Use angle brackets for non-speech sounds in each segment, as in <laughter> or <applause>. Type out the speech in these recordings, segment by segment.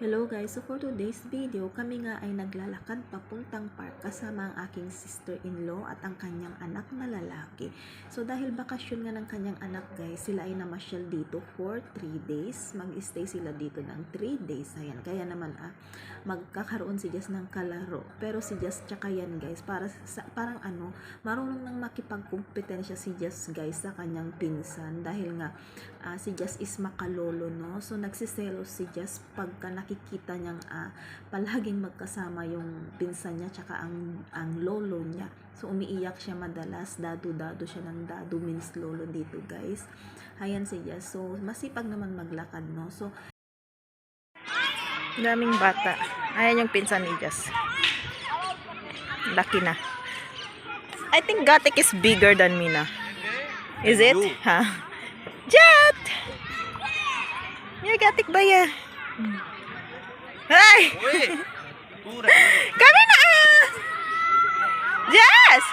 Hello guys, so for today's video, kami nga ay naglalakad papuntang park kasama ang aking sister-in-law at ang kanyang anak na lalaki. So dahil bakasyon nga ng kanyang anak guys, sila ay namasyal dito for 3 days. Mag-stay sila dito ng 3 days. Ayan, kaya naman ah, magkakaroon si Jess ng kalaro. Pero si Jess tsaka yan guys, para sa, parang ano, marunong nang makipagkumpetensya si Jess guys sa kanyang pinsan. Dahil nga, ah, si Jess is makalolo no. So nagsiselos si Jess pagka niyang ah, palaging magkasama yung pinsan niya tsaka ang ang lolo niya. So umiiyak siya madalas, dado-dado siya ng dado means lolo dito guys. Ayan si Jess. So masipag naman maglakad no. So Daming bata. Ayan yung pinsan ni Jess. Laki na. I think Gatik is bigger than Mina. Is it? Ha? Jet! Your Gatik ba ya? Ay! Kami na! ah! Jess!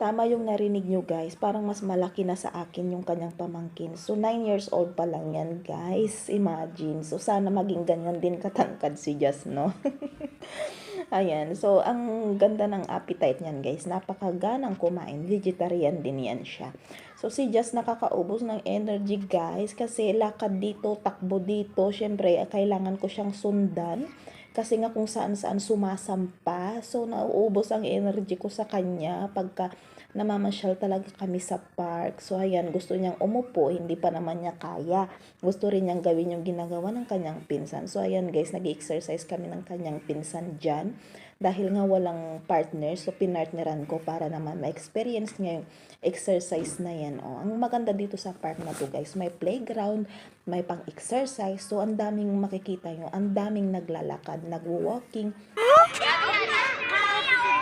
Tama yung narinig nyo guys, parang mas malaki na sa akin yung kanyang pamangkin. So 9 years old pa lang yan guys, imagine. So sana maging ganyan din katangkad si Jess, no? <laughs> Ayan, so ang ganda ng appetite niyan guys, napakaganang kumain, vegetarian din yan siya. So si Jess nakakaubos ng energy guys, kasi lakad dito, takbo dito, syempre kailangan ko siyang sundan kasi nga kung saan saan sumasampa. So nauubos ang energy ko sa kanya pagka namamasyal talaga kami sa park. So ayan gusto niyang umupo. Hindi pa naman niya kaya. Gusto rin niyang gawin yung ginagawa ng kanyang pinsan. So ayan guys nag-exercise kami ng kanyang pinsan dyan. Dahil nga walang partner so pinartneran ko para naman ma-experience niya yung exercise na yan. Oh. ang maganda dito sa park na to guys may playground may pang exercise so ang daming makikita nyo. Ang daming naglalakad nagwo-walking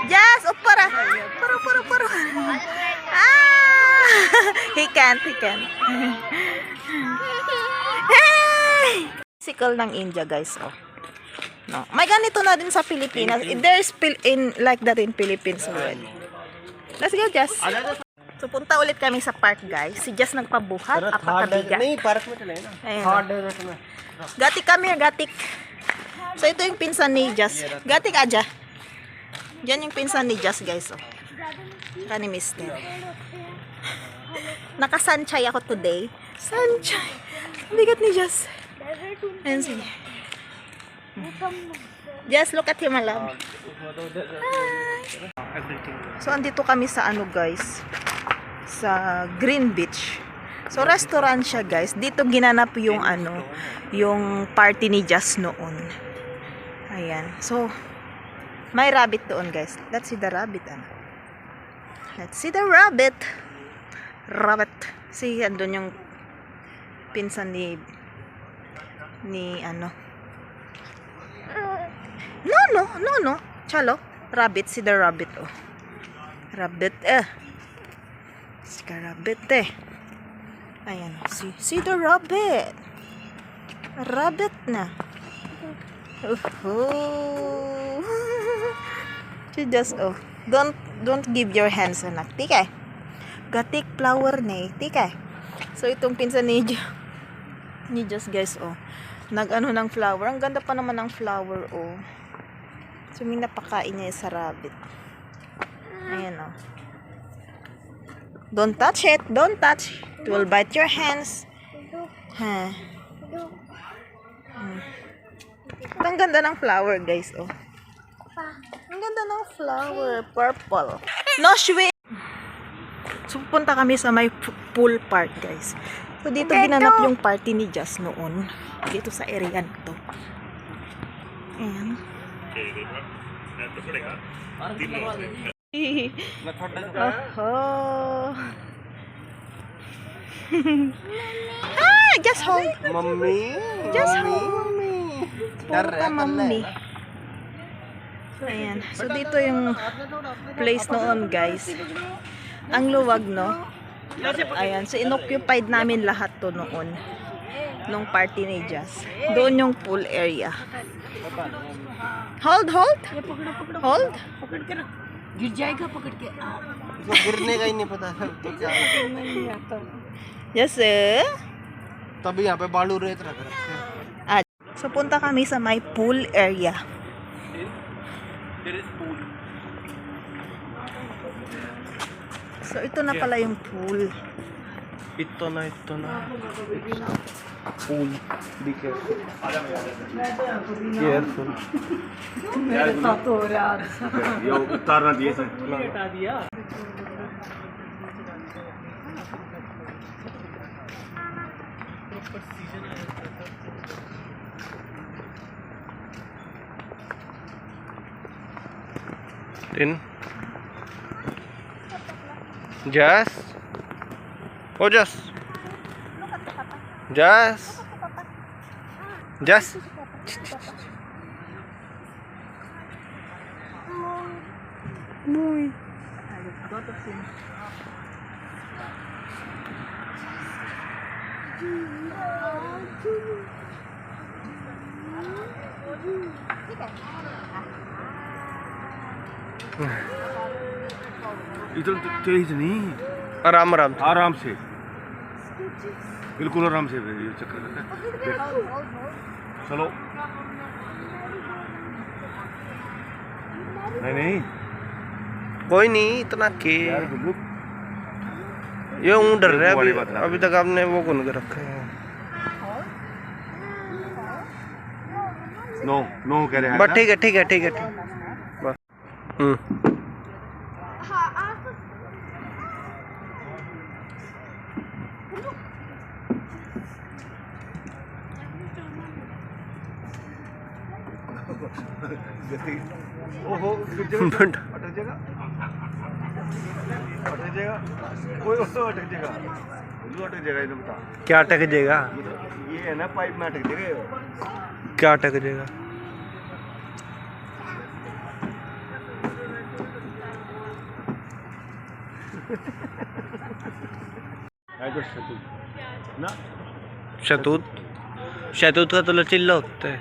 Jess! Paro, paro, paro. Ah! <laughs> He can't, he can't. <laughs> hey! Sickle ng India, guys, oh. No. May ganito na din sa Pilipinas. There's in like that in Philippines already. Let's go, Jess. So, punta ulit kami sa park, guys. Si Jess nagpabuhat, apatabiga. May park mo talaga. Ayun. Gatik kami, ah, gatik. So, ito yung pinsan ni Jess. Gatik, aja. Yan yung pinsan ni Jess, guys. Oh. Kani mister. Nakasanchay ako today. Sanchay. Ang Bigat ni Jess. Ayan sige. Jess, look at him, my love. So, andito kami sa ano, guys. Sa Green Beach. So, restaurant siya, guys. Dito ginanap yung ano, yung party ni Jess noon. Ayan. So, may rabbit doon, guys. Let's see the rabbit, ano. Let's see the rabbit. Rabbit. See, andun yung pinsan ni ni ano. No, no, no, no. Chalo. Rabbit. See the rabbit, oh. Rabbit, eh. See the rabbit, eh. Ayan, oh. see, see the rabbit. Rabbit na. Oh. She just, oh. Don't, don't give your hands, anak. Tikay. Gatik flower na eh. Tikay. So, itong pinsan ni Jo. Ni Just, guys, oh. Nag-ano ng flower. Ang ganda pa naman ng flower, oh. So, may napakain niya sa rabbit. Ayan, oh. Don't touch it. Don't touch. It will bite your hands. Ha. Hmm. Ang ganda ng flower, guys, oh ganda ng flower. Purple. No, shwe. So, pupunta kami sa may pool park, guys. So, dito Beto. ginanap yung party ni Jazz noon. Dito sa area na to. Ayan. Oho. <laughs> ah, just home. Mommy. Just home. Puro ka, mommy. So, ayan. So, dito yung place noon, guys. Ang luwag, no? Ayan. So, inoccupied namin lahat to noon. Nung party ni Jazz. Doon yung pool area. Hold, hold. Hold. गिर जाएगा पकड़ के आ, इसको गिरने का ही नहीं पता तो क्या Yes, eh? तभी यहाँ पे बालू रेत रख रखे हैं Ah, so punta kami sa may pool area. So ito na pala yung pool. इतना इतना फूल दिखे केयरफुल ये उतारना दिए sir Tin. Jazz. Oh, Jazz. Jazz. Jazz. इधर तेज नहीं आराम आराम आराम से। बिल्कुल आराम से ये चक्कर लगा। चलो। नहीं नहीं। कोई नहीं इतना के ये ऊँ डर रहा है अभी। अभी तक आपने वो कौन के रखे हैं? नो नो कह रहे हैं। ना? ठीक है ठीक है ठीक है ठीक हम्म ओहो गिर जाएगा बट अटक जाएगा अटक जाएगा कोई उसको अटक जाएगा गुल्लू अटक जाएगा इन्हें बता क्या अटक जाएगा ये तो- ये है ना पाइप में अटक जाएगा ये। क्या अटक जाएगा शतूत? शतूत का तो लचिल्ला होता है।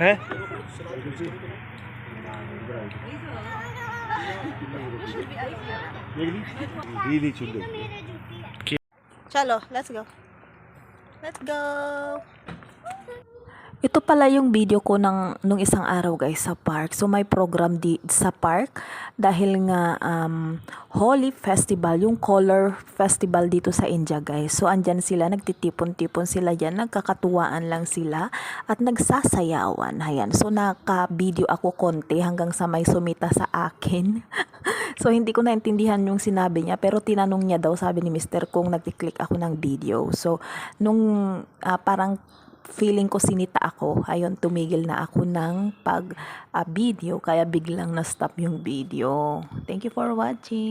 है? चलो let's go let's go Ito pala yung video ko ng nung isang araw guys sa park. So may program di sa park dahil nga um, Holy Festival, yung Color Festival dito sa India guys. So andyan sila, nagtitipon-tipon sila yan, nagkakatuwaan lang sila at nagsasayawan. Ayan. So naka-video ako konti hanggang sa may sumita sa akin. <laughs> so hindi ko naintindihan yung sinabi niya pero tinanong niya daw sabi ni Mr. kung nagkiklik ako ng video. So nung ah, parang feeling ko sinita ako. Ayun, tumigil na ako ng pag ah, video kaya biglang na-stop yung video. Thank you for watching.